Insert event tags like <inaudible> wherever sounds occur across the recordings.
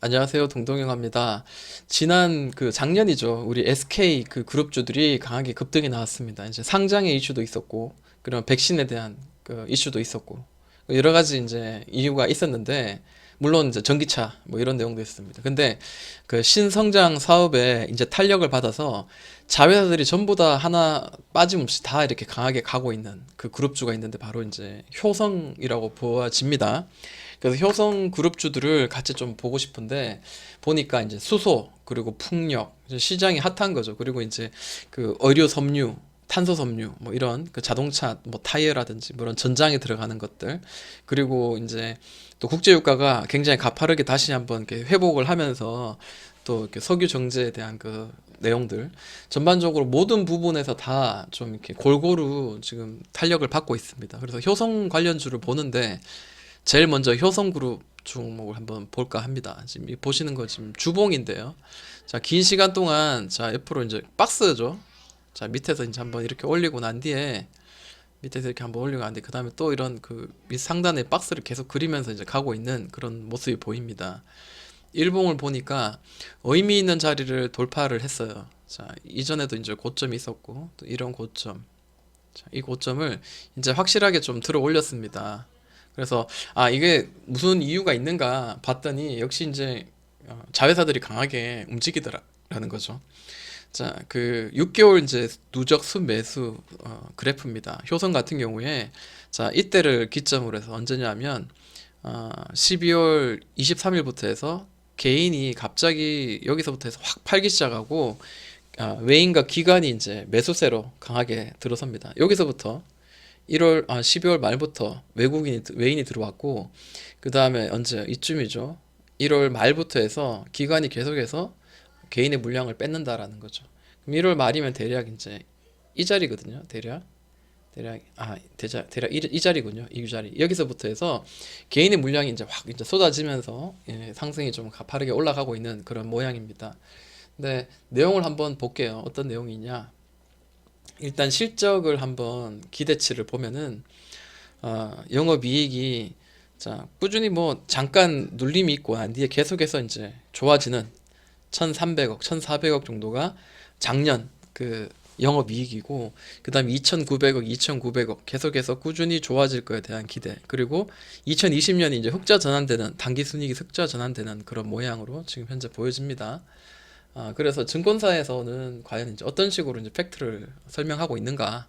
안녕하세요. 동동영합니다. 지난 그 작년이죠. 우리 SK 그 그룹주들이 강하게 급등이 나왔습니다. 이제 상장의 이슈도 있었고, 그리고 백신에 대한 그 이슈도 있었고, 여러 가지 이제 이유가 있었는데, 물론 이제 전기차 뭐 이런 내용도 있습니다. 근데 그 신성장 사업에 이제 탄력을 받아서 자회사들이 전부 다 하나 빠짐없이 다 이렇게 강하게 가고 있는 그 그룹주가 있는데 바로 이제 효성이라고 보아집니다. 그래서 효성 그룹주들을 같이 좀 보고 싶은데 보니까 이제 수소 그리고 풍력 시장이 핫한 거죠. 그리고 이제 그 의료 섬유 탄소 섬유 뭐 이런 그 자동차 뭐 타이어라든지 뭐 이런 전장에 들어가는 것들 그리고 이제 또 국제 유가가 굉장히 가파르게 다시 한번 이렇게 회복을 하면서 또 이렇게 석유 정제에 대한 그 내용들 전반적으로 모든 부분에서 다 좀 이렇게 골고루 지금 탄력을 받고 있습니다. 그래서 효성 관련주를 보는데 제일 먼저 효성그룹 종목을 한번 볼까 합니다. 지금 이 보시는 거 지금 주봉인데요. 자, 긴 시간 동안 자, 옆으로 이제 박스죠. 자, 밑에서 이제 한번 이렇게 올리고 난 뒤에 밑에서 이렇게 한번 올리고 난 뒤에 그다음에 또 이런 그 밑 상단에 박스를 계속 그리면서 이제 가고 있는 그런 모습이 보입니다. 일봉을 보니까 의미 있는 자리를 돌파를 했어요. 자, 이전에도 이제 고점이 있었고 또 이런 고점. 자, 이 고점을 이제 확실하게 좀 들어 올렸습니다. 그래서 아 이게 무슨 이유가 있는가 봤더니 역시 이제 어, 자회사들이 강하게 움직이더라라는 거죠. 자, 그 6개월 이제 누적 순매수 어, 그래프입니다. 효성 같은 경우에 자 이때를 기점으로 해서 언제냐면 어, 12월 23일부터 해서 개인이 갑자기 여기서부터 해서 확 팔기 시작하고 아, 외인과 기관이 이제 매수세로 강하게 들어섭니다. 여기서부터 1월 아 12월 말부터 외국인이 외인이 들어왔고 그 다음에 언제 이쯤이죠. 1월 말부터 해서 기관이 계속해서 개인의 물량을 뺏는다라는 거죠. 그럼 1월 말이면 대략 이제 이 자리거든요. 대략 대략 아 대략 대략 이, 이 자리군요. 이 자리 여기서부터 해서 개인의 물량이 이제 확 이제 쏟아지면서 예, 상승이 좀 가파르게 올라가고 있는 그런 모양입니다. 근데 내용을 한번 볼게요. 어떤 내용이냐? 일단 실적을 한번 기대치를 보면은 어, 영업이익이 자 꾸준히 뭐 잠깐 눌림이 있고 난 뒤에 계속해서 이제 좋아지는 1,300억, 1,400억 정도가 작년 그 영업이익이고 그다음에 2,900억, 2,900억 계속해서 꾸준히 좋아질 거에 대한 기대 그리고 2020년이 이제 흑자 전환되는 단기 순이익이 흑자 전환되는 그런 모양으로 지금 현재 보여집니다. 아, 그래서 증권사에서는 과연 이제 어떤 식으로 이제 팩트를 설명하고 있는가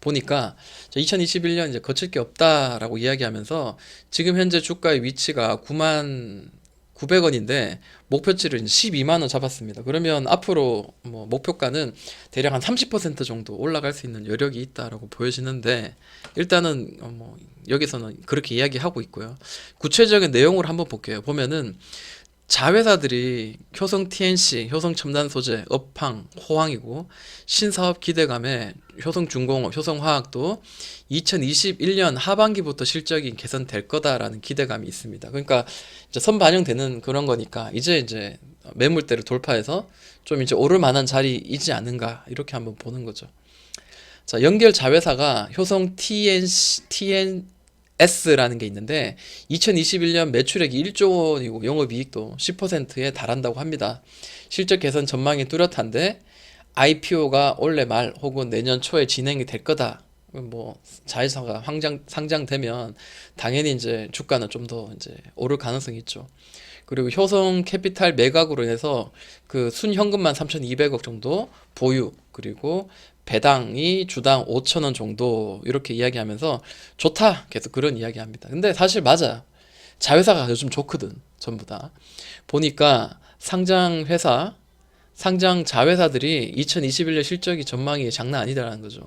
보니까 2021년 이제 거칠 게 없다라고 이야기하면서 지금 현재 주가의 위치가 9만 900원인데 목표치를 이제 12만 원 잡았습니다. 그러면 앞으로 뭐 목표가는 대략 한 30% 정도 올라갈 수 있는 여력이 있다라고 보여지는데 일단은 어, 뭐 여기서는 그렇게 이야기하고 있고요. 구체적인 내용을 한번 볼게요. 보면은 자회사들이 효성 TNC, 효성 첨단 소재, 업황, 호황이고 신사업 기대감에 효성 중공업, 효성 화학도 2021년 하반기부터 실적이 개선될 거다라는 기대감이 있습니다. 그러니까 이제 선 반영되는 그런 거니까 이제 이제 매물대를 돌파해서 좀 이제 오를 만한 자리이지 않는가 이렇게 한번 보는 거죠. 자, 연결 자회사가 효성 TNC, TN S라는 게 있는데 2021년 매출액이 1조 원이고 영업이익도 10%에 달한다고 합니다. 실적 개선 전망이 뚜렷한데 IPO가 올해 말 혹은 내년 초에 진행이 될 거다. 뭐 자회사가 황장 상장되면 당연히 이제 주가는 좀 더 이제 오를 가능성이 있죠. 그리고 효성 캐피탈 매각으로 인해서 그 순현금만 3,200억 정도 보유 그리고 배당이 주당 5천 원 정도 이렇게 이야기하면서 좋다 계속 그런 이야기합니다. 근데 사실 맞아요. 자회사가 요즘 좋거든 전부 다 보니까 상장 회사 상장 자회사들이 2021년 실적이 전망이 장난 아니다라는 거죠.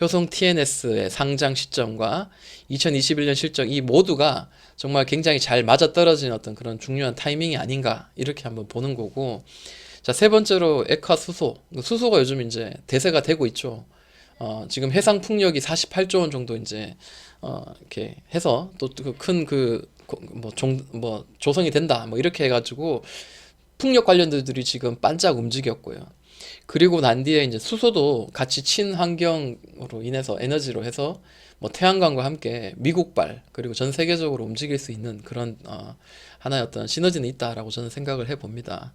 효성 TNS의 상장 시점과 2021년 실적 이 모두가 정말 굉장히 잘 맞아떨어진 어떤 그런 중요한 타이밍이 아닌가 이렇게 한번 보는 거고 자, 세 번째로 액화 수소. 수소가 요즘 이제 대세가 되고 있죠. 어, 지금 해상 풍력이 48조 원 정도 이제 어, 이렇게 해서 또 큰그뭐 조성이 된다. 뭐 이렇게 해 가지고 풍력 관련주들이 지금 반짝 움직였고요. 그리고 난 뒤에 이제 수소도 같이 친환경으로 인해서 에너지로 해서 뭐 태양광과 함께 미국발 그리고 전 세계적으로 움직일 수 있는 그런 어, 하나의 어떤 시너지는 있다라고 저는 생각을 해봅니다.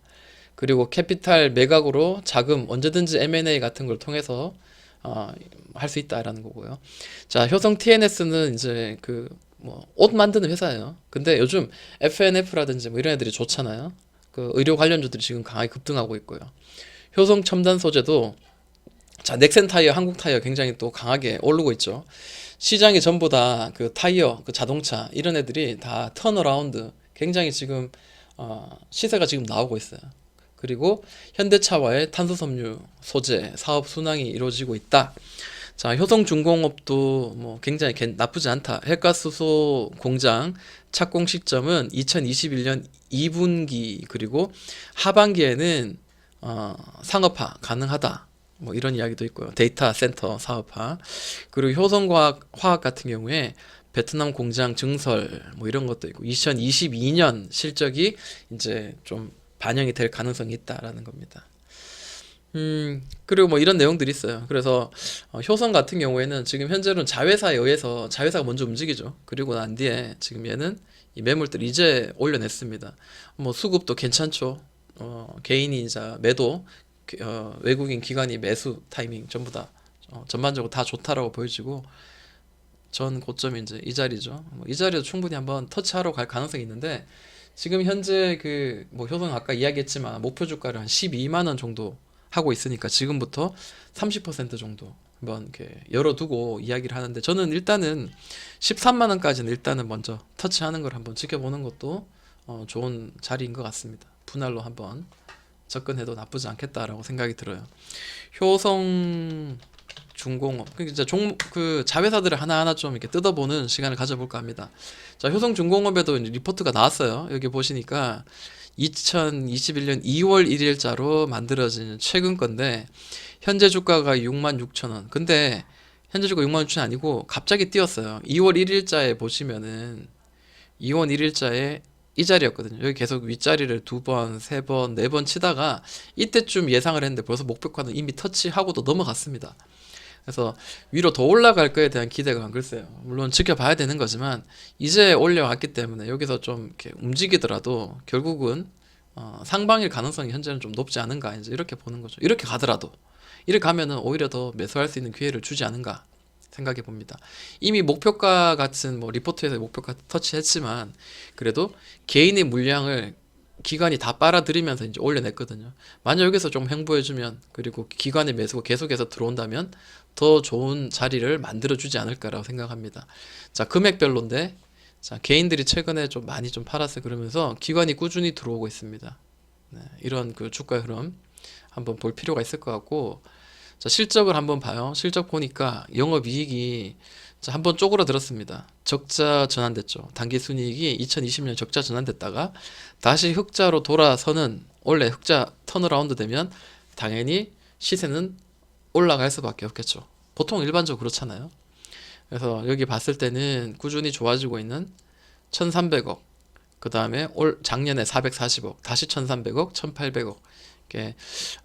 그리고 캐피탈 매각으로 자금 언제든지 M&A 같은 걸 통해서 어, 할 수 있다라는 거고요. 자, 효성 TNS는 이제 그 뭐 옷 만드는 회사예요. 근데 요즘 FNF라든지 뭐 이런 애들이 좋잖아요. 그 의료 관련주들이 지금 강하게 급등하고 있고요. 효성 첨단 소재도 자, 넥센 타이어, 한국 타이어 굉장히 또 강하게 오르고 있죠. 시장이 전부 다 그 타이어, 그 자동차 이런 애들이 다 턴어라운드 굉장히 지금 어, 시세가 지금 나오고 있어요. 그리고 현대차와의 탄소섬유 소재 사업 순항이 이루어지고 있다. 자, 효성중공업도 뭐 굉장히 괜- 나쁘지 않다. 핵가스소 공장 착공 시점은 2021년 2분기 그리고 하반기에는 어, 상업화 가능하다. 뭐 이런 이야기도 있고요. 데이터 센터 사업화. 그리고 효성과학 화학 같은 경우에 베트남 공장 증설 뭐 이런 것도 있고 2022년 실적이 이제 좀 반영이 될 가능성이 있다라는 겁니다. 음, 그리고 뭐 이런 내용들이 있어요. 그래서 어, 효성 같은 경우에는 지금 현재로는 자회사에 의해서 자회사가 먼저 움직이죠. 그리고 난 뒤에 지금 얘는 이 매물들 이제 올려냈습니다. 뭐 수급도 괜찮죠. 어, 개인이 이제 매도, 어, 외국인 기관이 매수 타이밍 전부 다 어, 전반적으로 다 좋다라고 보여지고 전 고점이 이제 이 자리죠. 뭐 이 자리도 충분히 한번 터치하러 갈 가능성이 있는데 지금 현재 그 뭐 효성 아까 이야기했지만 목표 주가를 한 12만 원 정도 하고 있으니까 지금부터 30% 정도 한번 이렇게 열어두고 이야기를 하는데 저는 일단은 13만 원까지는 일단은 먼저 터치하는 걸 한번 지켜보는 것도 어, 좋은 자리인 것 같습니다. 분할로 한번 접근해도 나쁘지 않겠다라고 생각이 들어요. 효성 중공업 그 이제 종그 자회사들을 하나하나 좀 이렇게 뜯어보는 시간을 가져볼까 합니다. 자, 효성 중공업에도 리포트가 나왔어요. 여기 보시니까 2021년 2월 1일자로 만들어진 최근 건데 현재 주가가 6만 6천 원. 근데 현재 주가 6만 6천 원 아니고 갑자기 뛰었어요. 2월 1일자에 보시면은 2월 1일자에 이 자리였거든요. 여기 계속 윗자리를 두 번, 세 번, 네 번 치다가 이때쯤 예상을 했는데 벌써 목표가는 이미 터치하고도 넘어갔습니다. 그래서 위로 더 올라갈 거에 대한 기대가 글쎄요. 물론 지켜봐야 되는 거지만 이제 올려왔기 때문에 여기서 좀 이렇게 움직이더라도 결국은 어, 상방일 가능성이 현재는 좀 높지 않은가 이제 이렇게 보는 거죠. 이렇게 가더라도 이렇게 가면은 오히려 더 매수할 수 있는 기회를 주지 않은가 생각해 봅니다. 이미 목표가 같은 뭐 리포트에서 목표가 터치했지만 그래도 개인의 물량을 기관이 다 빨아들이면서 이제 올려냈거든요. 만약 여기서 좀 횡보해주면 그리고 기관의 매수가 계속해서 들어온다면 더 좋은 자리를 만들어주지 않을까라고 생각합니다. 자, 금액별로인데 자, 개인들이 최근에 좀 많이 좀 팔았어 그러면서 기관이 꾸준히 들어오고 있습니다. 네, 이런 그 주가 흐름 한번 볼 필요가 있을 것 같고 자, 실적을 한번 봐요. 실적 보니까 영업이익이 자, 한번 쪼그라들었습니다. 적자 전환됐죠. 단기 순이익이 2020년 적자 전환됐다가 다시 흑자로 돌아서는 원래 흑자 턴어라운드 되면 당연히 시세는 올라갈 수밖에 없겠죠. 보통 일반적으로 그렇잖아요. 그래서 여기 봤을 때는 꾸준히 좋아지고 있는 1,300억, 그 다음에 올 작년에 440억, 다시 1,300억, 1,800억. 이렇게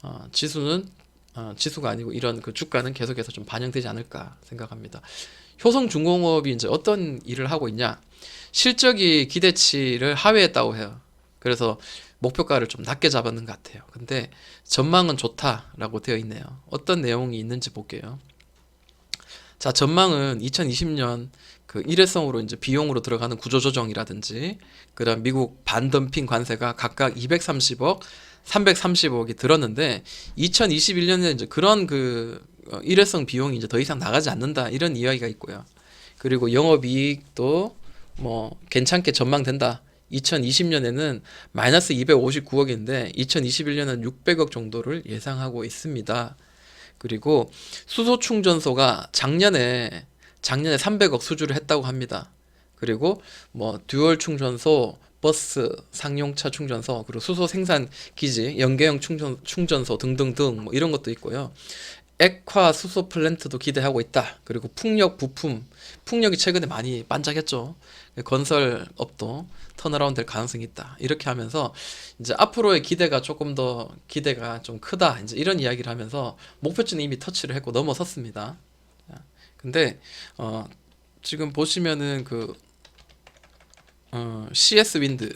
어, 지수는 어, 지수가 아니고 이런 그 주가는 계속해서 좀 반영되지 않을까 생각합니다. 효성중공업이 이제 어떤 일을 하고 있냐? 실적이 기대치를 하회했다고 해요. 그래서 목표가를 좀 낮게 잡았는 것 같아요. 근데 전망은 좋다라고 되어 있네요. 어떤 내용이 있는지 볼게요. 자, 전망은 2020년 그 일회성으로 이제 비용으로 들어가는 구조조정이라든지 그다음 미국 반덤핑 관세가 각각 230억, 330억이 들었는데 2021년에 이제 그런 그 어, 일회성 비용이 이제 더 이상 나가지 않는다 이런 이야기가 있고요. 그리고 영업이익도 뭐 괜찮게 전망된다. 2020년에는 마이너스 259억인데 2021년은 600억 정도를 예상하고 있습니다. 그리고 수소 충전소가 작년에 작년에 300억 수주를 했다고 합니다. 그리고 뭐 듀얼 충전소, 버스, 상용차 충전소, 그리고 수소 생산 기지, 연계형 충전 충전소 등등등 뭐 이런 것도 있고요. 액화 수소 플랜트도 기대하고 있다. 그리고 풍력 부품, 풍력이 최근에 많이 반짝했죠. 건설업도 턴어라운드 될 가능성이 있다. 이렇게 하면서 이제 앞으로의 기대가 조금 더 기대가 좀 크다. 이제 이런 이야기를 하면서 목표치는 이미 터치를 했고 넘어섰습니다. 자, 근데 어 지금 보시면은 그 어, CS 윈드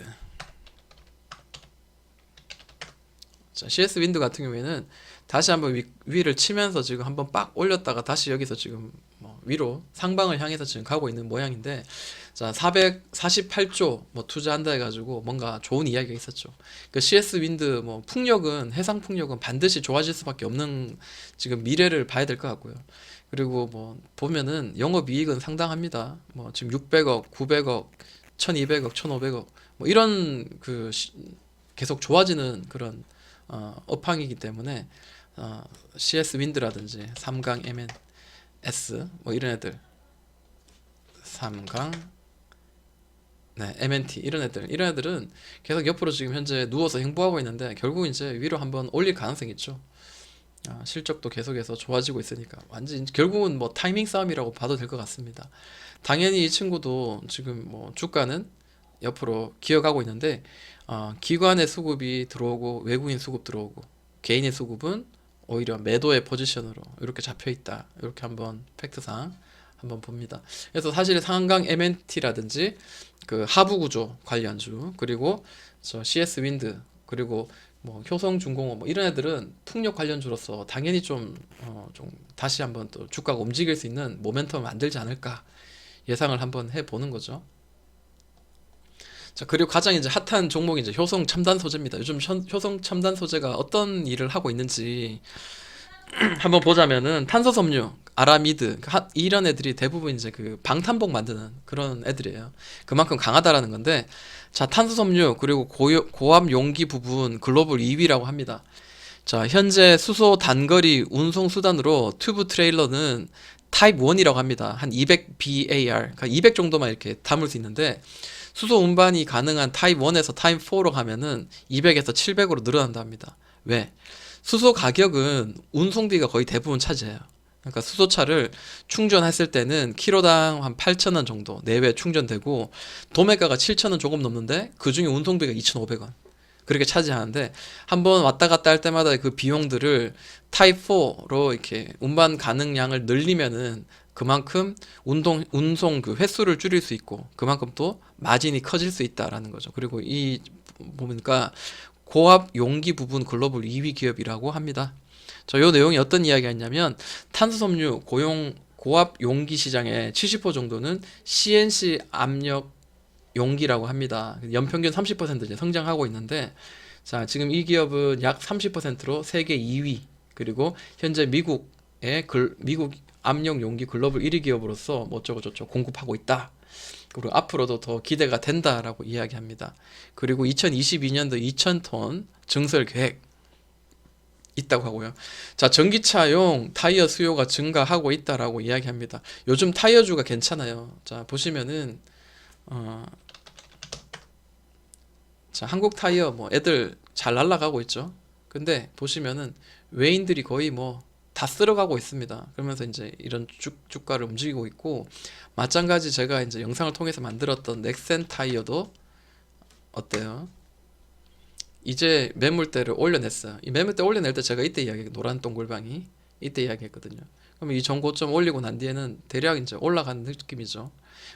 자, CS 윈드 같은 경우에는 다시 한번 위, 위를 치면서 지금 한번 빡 올렸다가 다시 여기서 지금 뭐 위로 상방을 향해서 지금 가고 있는 모양인데 자 448조 뭐 투자한다 해가지고 뭔가 좋은 이야기가 있었죠. 그 CS 윈드 뭐 풍력은 해상 풍력은 반드시 좋아질 수밖에 없는 지금 미래를 봐야 될 것 같고요. 그리고 뭐 보면은 영업 이익은 상당합니다. 뭐 지금 600억, 900억, 1200억, 1500억 뭐 이런 그 시- 계속 좋아지는 그런 어, 업황이기 때문에 어, CS 윈드라든지 삼강 MNS 뭐 이런 애들 삼강 네 MNT 이런 애들 이런 애들은 계속 옆으로 지금 현재 누워서 행보하고 있는데 결국 이제 위로 한번 올릴 가능성이 있죠. 아, 실적도 계속해서 좋아지고 있으니까 완전 결국은 뭐 타이밍 싸움이라고 봐도 될 것 같습니다. 당연히 이 친구도 지금 뭐 주가는 옆으로 기어가고 있는데 어, 기관의 수급이 들어오고 외국인 수급 들어오고 개인의 수급은 오히려 매도의 포지션으로 이렇게 잡혀 있다. 이렇게 한번 팩트상 한번 봅니다. 그래서 사실 상한강 MNT라든지 그 하부 구조 관련주 그리고 저 CS 윈드 그리고 뭐 효성 중공업 뭐 이런 애들은 풍력 관련주로서 당연히 좀, 어, 좀 다시 한번 또 주가가 움직일 수 있는 모멘텀을 만들지 않을까 예상을 한번 해 보는 거죠. 자, 그리고 가장 이제 핫한 종목이 이제 효성 첨단 소재입니다. 요즘 현- 효성 첨단 소재가 어떤 일을 하고 있는지 <clears throat> 한번 보자면은 탄소 섬유, 아라미드 그 하- 이런 애들이 대부분 이제 그 방탄복 만드는 그런 애들이에요. 그만큼 강하다라는 건데 자 탄소 섬유 그리고 고요, 고압 용기 부분 글로벌 2위라고 합니다. 자 현재 수소 단거리 운송 수단으로 튜브 트레일러는 타입 1이라고 합니다. 한 200 BAR, 그러니까 200 정도만 이렇게 담을 수 있는데 수소 운반이 가능한 타입 1에서 타입 4로 가면은 200에서 700으로 늘어난다 합니다. 왜? 수소 가격은 운송비가 거의 대부분 차지해요. 그러니까 수소차를 충전했을 때는 키로당 한 8,000원 정도 내외 충전되고 도매가가 7,000원 조금 넘는데 그중에 운송비가 2,500원. 그렇게 차지하는데 한번 왔다 갔다 할 때마다 그 비용들을 타입 4로 이렇게 운반 가능량을 늘리면은 그만큼 운동 운송 그 횟수를 줄일 수 있고 그만큼 또 마진이 커질 수 있다라는 거죠. 그리고 이 보니까 고압 용기 부분 글로벌 2위 기업이라고 합니다. 저 요 내용이 어떤 이야기가 있냐면 탄소섬유 고용 고압 용기 시장의 70% 정도는 CNC 압력 용기라고 합니다. 연평균 30% 이제 성장하고 있는데 자, 지금 이 기업은 약 30%로 세계 2위 그리고 현재 미국의 글, 미국 압력 용기 글로벌 1위 기업으로서 뭐 어쩌고 저쩌고 공급하고 있다. 그리고 앞으로도 더 기대가 된다라고 이야기합니다. 그리고 2022년도 2,000톤 증설 계획 있다고 하고요. 자, 전기차용 타이어 수요가 증가하고 있다라고 이야기합니다. 요즘 타이어주가 괜찮아요. 자, 보시면은 어, 자, 한국 타이어 뭐 애들 잘 날아가고 있죠. 근데 보시면은 외인들이 거의 뭐 다 쓸어가고 있습니다. 그러면서 이제 이런 주, 주가를 움직이고 있고 마찬가지 제가 이제 영상을 통해서 만들었던 넥센 타이어도 어때요? 이제 매물대를 올려냈어요. 이 매물대 올려낼 때 제가 이때 이야기 노란 동글방이 이때 이야기했거든요. 그러면 이 전고점 올리고 난 뒤에는 대략 이제 올라가는 느낌이죠.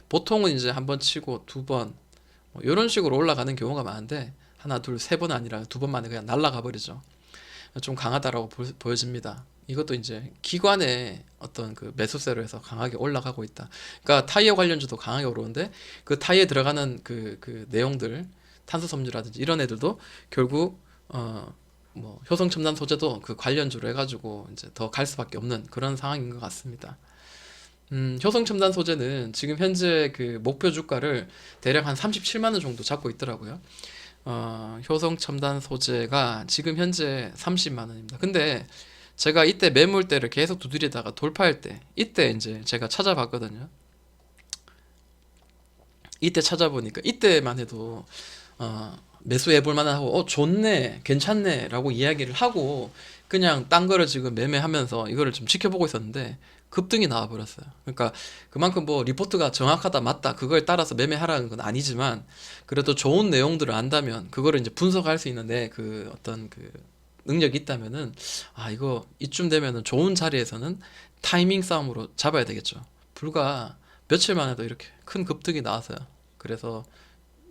보통은 이제 한 번 치고 두 번, 뭐 이런 식으로 올라가는 경우가 많은데 하나, 둘, 세 번 아니라 두 번 만에 그냥 날아가 버리죠. 좀 강하다라고 보, 보여집니다. 이것도 이제 기관의 어떤 그 매수세로 해서 강하게 올라가고 있다. 그러니까 타이어 관련주도 강하게 오르는데 그 타이어에 들어가는 그, 그 내용들 탄소 섬유라든지 이런 애들도 결국 어 뭐 효성 첨단 소재도 그 관련주로 해가지고 이제 더 갈 수밖에 없는 그런 상황인 것 같습니다. 음, 효성 첨단 소재는 지금 현재 그 목표 주가를 대략 한 37만 원 정도 잡고 있더라고요. 어, 효성 첨단 소재가 지금 현재 30만 원입니다. 근데 제가 이때 매물대를 계속 두드리다가 돌파할 때 이때 이제 제가 찾아봤거든요. 이때 찾아보니까 이때만 해도 어, 매수해 볼 만하고 어 좋네 괜찮네라고 이야기를 하고 그냥 딴 거를 지금 매매하면서 이거를 좀 지켜보고 있었는데 급등이 나와 버렸어요. 그러니까 그만큼 뭐 리포트가 정확하다 맞다 그거에 따라서 매매하라는 건 아니지만 그래도 좋은 내용들을 안다면 그거를 이제 분석할 수 있는 내 그 어떤 그 능력이 있다면은 아 이거 이쯤 되면은 좋은 자리에서는 타이밍 싸움으로 잡아야 되겠죠. 불과 며칠 만에도 이렇게 큰 급등이 나왔어요. 그래서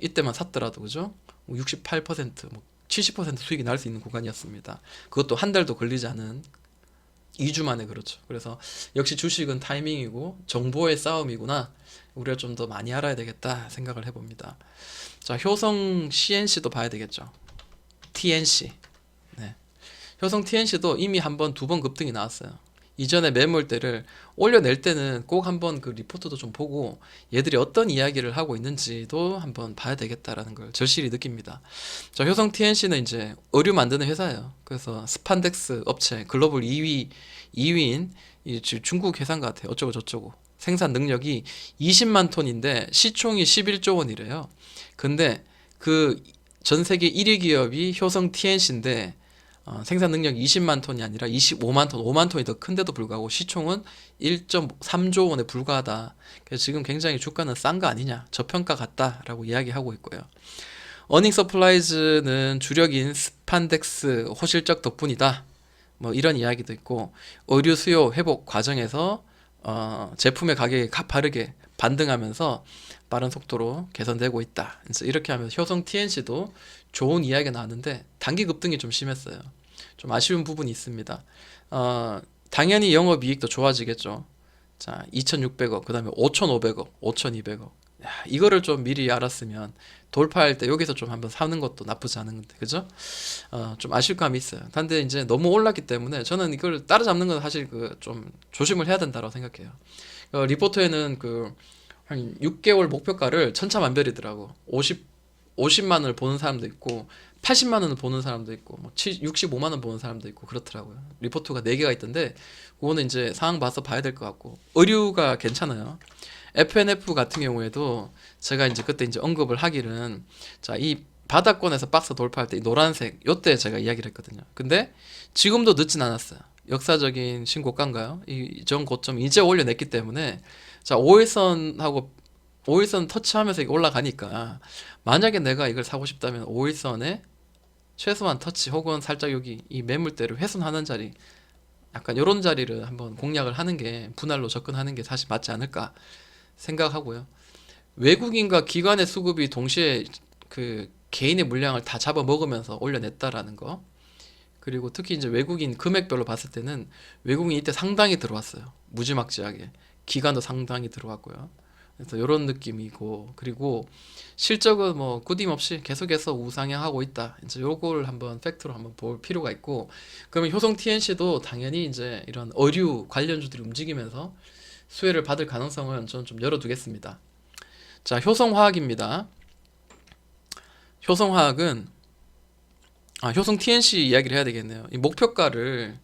이때만 샀더라도 그죠? 68%, 뭐 70% 수익이 날 수 있는 구간이었습니다. 그것도 한 달도 걸리지 않은 2주 만에 그렇죠. 그래서 역시 주식은 타이밍이고 정보의 싸움이구나. 우리가 좀 더 많이 알아야 되겠다 생각을 해봅니다. 자, 효성 CNC도 봐야 되겠죠. TNC. 네. 효성 TNC도 이미 한 번, 두 번 급등이 나왔어요. 이전에 매물대를 올려낼 때는 꼭 한번 그 리포트도 좀 보고 얘들이 어떤 이야기를 하고 있는지도 한번 봐야 되겠다라는 걸 절실히 느낍니다. 자, 효성 TNC는 이제 의류 만드는 회사예요. 그래서 스판덱스 업체 글로벌 2위 2위인 이 지- 중국 회사인 것 같아요. 어쩌고 저쩌고. 생산 능력이 20만 톤인데 시총이 11조 원이래요. 근데 그 전 세계 1위 기업이 효성 TNC인데 어, 생산 능력이 20만 톤이 아니라 25만 톤, 5만 톤이 더 큰데도 불구하고 시총은 1.3조 원에 불과하다. 그래서 지금 굉장히 주가는 싼 거 아니냐, 저평가 같다라고 이야기하고 있고요. 어닝 서플라이즈는 주력인 스판덱스 호실적 덕분이다. 뭐 이런 이야기도 있고 의류 수요 회복 과정에서 어, 제품의 가격이 가파르게 반등하면서 빠른 속도로 개선되고 있다. 이렇게 하면 효성 TNC도 좋은 이야기가 나왔는데 단기 급등이 좀 심했어요. 좀 아쉬운 부분이 있습니다. 어, 당연히 영업 이익도 좋아지겠죠. 자, 2,600억, 그 다음에 5,500억, 5,200억. 야, 이거를 좀 미리 알았으면 돌파할 때 여기서 좀 한번 사는 것도 나쁘지 않은 건데, 그죠? 어, 좀 아실 감이 있어요. 근데 이제 너무 올랐기 때문에 저는 이걸 따라잡는 건 사실 그 좀 조심을 해야 된다고 생각해요. 어, 리포트에는 그 한 6개월 목표가를 천차만별이더라고. 50 50만 원을 보는 사람도 있고 80만 원을 보는 사람도 있고 뭐 65만 원 보는 사람도 있고 그렇더라고요. 리포트가 4개가 있던데 그거는 이제 상황 봐서 봐야 될 것 같고 의류가 괜찮아요. FNF 같은 경우에도 제가 이제 그때 이제 언급을 하기는 자, 이 바닥권에서 박스 돌파할 때 이 노란색 요때 제가 이야기를 했거든요. 근데 지금도 늦진 않았어요. 역사적인 신고가인가요? 이 전 고점 이제 올려냈기 때문에 자, 5일선하고 5일선 터치하면서 올라가니까 만약에 내가 이걸 사고 싶다면 5일선에 최소한 터치 혹은 살짝 여기 이 매물대를 훼손하는 자리 약간 이런 자리를 한번 공략을 하는 게 분할로 접근하는 게 사실 맞지 않을까 생각하고요. 외국인과 기관의 수급이 동시에 그 개인의 물량을 다 잡아 먹으면서 올려냈다라는 거. 그리고 특히 이제 외국인 금액별로 봤을 때는 외국인이 이때 상당히 들어왔어요. 무지막지하게. 기관도 상당히 들어왔고요. 그래서 이런 느낌이고 그리고 실적은 뭐 꾸김없이 계속해서 우상향하고 있다. 이제 요걸 한번 팩트로 한번 볼 필요가 있고 그러면 효성 TNC도 당연히 이제 이런 의류 관련주들이 움직이면서 수혜를 받을 가능성은 저는 좀 열어두겠습니다. 자, 효성화학입니다. 효성화학은 아, 효성 TNC 이야기를 해야 되겠네요. 이 목표가를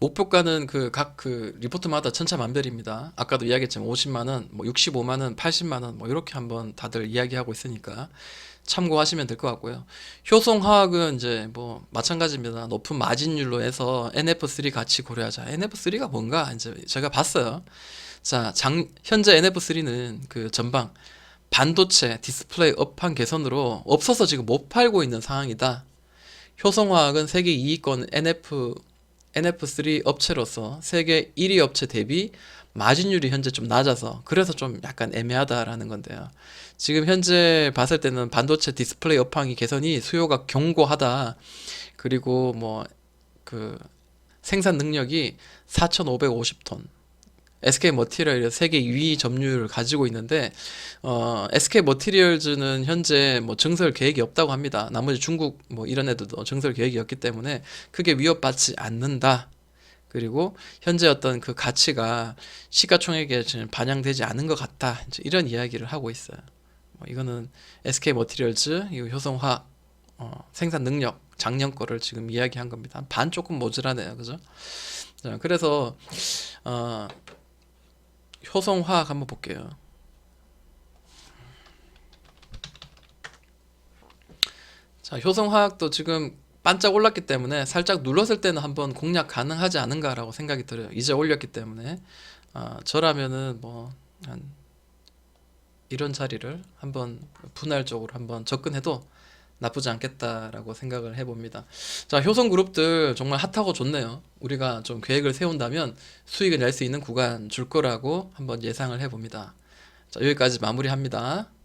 목표가는 그각그 리포트마다 천차만별입니다. 아까도 이야기했지만 50만 원, 뭐 65만 원, 80만 원, 뭐 이렇게 한번 다들 이야기하고 있으니까 참고하시면 될 것 같고요. 효성화학은 이제 뭐 마찬가지입니다. 높은 마진율로 해서 NF3 같이 고려하자. NF3가 뭔가 이제 제가 봤어요. 자, 장, 현재 NF3는 그 전방 반도체 디스플레이 업황 개선으로 없어서 지금 못 팔고 있는 상황이다. 효성화학은 세계 2위권 NF NF3 업체로서 세계 1위 업체 대비 마진율이 현재 좀 낮아서 그래서 좀 약간 애매하다라는 건데요. 지금 현재 봤을 때는 반도체 디스플레이 업황이 개선이 수요가 견고하다. 그리고 뭐 그 생산 능력이 4,550톤. SK 머티리얼이 세계 2위 점유율을 가지고 있는데 어, SK 머티리얼즈는 현재 뭐 증설 계획이 없다고 합니다. 나머지 중국 뭐 이런 애들도 증설 계획이 없기 때문에 크게 위협받지 않는다. 그리고 현재 어떤 그 가치가 시가총액에 지금 반영되지 않은 것 같다. 이런 이야기를 하고 있어요. 뭐 이거는 SK 머티리얼즈, 이 효성화 어, 생산 능력 작년 거를 지금 이야기한 겁니다. 한반 조금 모자라네요, 그죠? 자, 그래서 어, 효성화학 한번 볼게요. 자, 효성화학도 지금 반짝 올랐기 때문에 살짝 눌렀을 때는 한번 공략 가능하지 않은가라고 생각이 들어요. 이제 올렸기 때문에 아, 저라면은 뭐 한 이런 자리를 한번 분할적으로 한번 접근해도 나쁘지 않겠다라고 생각을 해봅니다. 자, 효성 그룹들 정말 핫하고 좋네요. 우리가 좀 계획을 세운다면 수익을 낼 수 있는 구간 줄 거라고 한번 예상을 해봅니다. 자, 여기까지 마무리합니다.